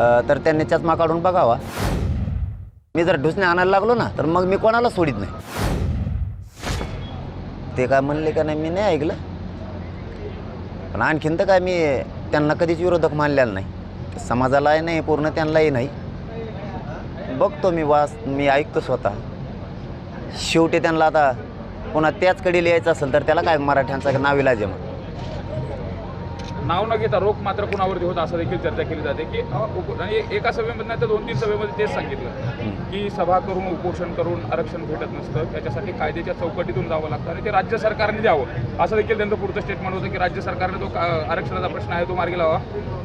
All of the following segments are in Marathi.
तर त्यांनी चष्मा काढून बघावा. मी जर ढुसणे आणायला लागलो ना तर मग मी कोणाला सोडित नाही. ते काय म्हणले का नाही मी नाही ऐकलं. पण आणखीन तर काय मी त्यांना कधीच विरोधक मानलेला नाही. समाजालाही नाही पूर्ण त्यांनाही नाही. बघतो मी वास मी ऐकतो स्वतः. शेवटी त्यांना आता पुन्हा त्याचकडे लिहायचं असेल तर त्याला काय मराठ्यांचा नाविलाज आहे मग? नाव न घेता रोख मात्र कुणावरती होत असं देखील चर्चा केली जाते की आणि एका सभेमध्ये नाही तर दोन तीन सभेमध्ये तेच सांगितलं की सभा करून उपोषण करून आरक्षण भेटत नसतं. त्याच्यासाठी कायद्याच्या चौकटीतून जावं लागतं आणि ते राज्य सरकारने द्यावं. असं देखील त्यांचं पुढचं स्टेटमेंट होतं की राज्य सरकारने तो आरक्षणाचा प्रश्न आहे तो मार्गी लावा.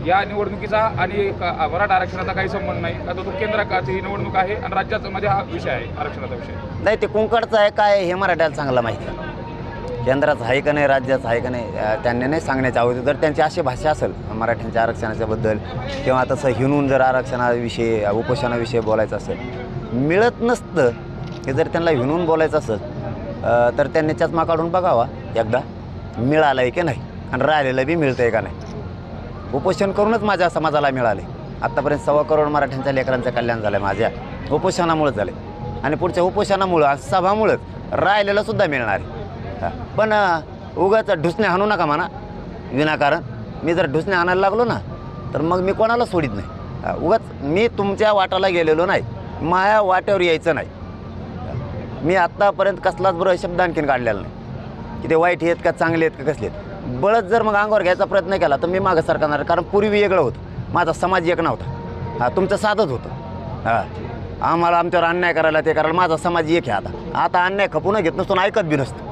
या निवडणुकीचा आणि मराठा आरक्षणाचा काही संबंध नाही. का तो केंद्राची ही निवडणूक आहे आणि राज्याचा मध्ये हा विषय आहे आरक्षणाचा विषय. नाही ते कुंकडचं आहे काय हे मराठ्याला चांगलं माहिती. आहे केंद्राचं आहे का नाही राज्याचं आहे का नाही त्यांनी नाही सांगण्याच्या अगोदर जर त्यांची अशी भाषा असेल मराठ्यांच्या आरक्षणाच्याबद्दल किंवा तसं हिनून जर आरक्षणाविषयी उपोषणाविषयी बोलायचं असेल मिळत नसतं हे जर त्यांना हिनून बोलायचं असेल तर त्यांनी चष्मा काढून बघावा एकदा. मिळालं आहे की नाही? आणि राहिलेलं बी मिळतं आहे का नाही? उपोषण करूनच माझ्या समाजाला मिळाले आत्तापर्यंत सव्वा करोड मराठ्यांच्या लेकरांचं कल्याण झालं आहे माझ्या. उपोषणामुळेच झाले आणि पुढच्या उपोषणामुळं सभामुळंच राहिलेलं सुद्धा मिळणार आहे. पण उगाच ढुसणे हाणू नका म्हणा. विनाकारण. मी जर ढुसणे आणायला लागलो ना तर मग मी कोणाला सोडित नाही. उगाच मी तुमच्या वाटाला गेलेलो नाही. माया वाट्यावर यायचं नाही. मी आत्तापर्यंत कसलाच बरोबर शब्द आणखीन काढलेला नाही. की ते वाईट आहेत का चांगले आहेत का कसले आहेत. बळच जर मग अंगावर घ्यायचा प्रयत्न केला तर मी मागं सरकारणार कारण पूर्वी वेगळं होतं. माझा समाज एक नव्हता. हा तुमचं साधंच होतं. हां. आम्हाला आमच्यावर अन्याय करायला ते करायला माझा समाज एक आहे आता. आता अन्याय खपून घेत नसतो ऐकत बी नसतं.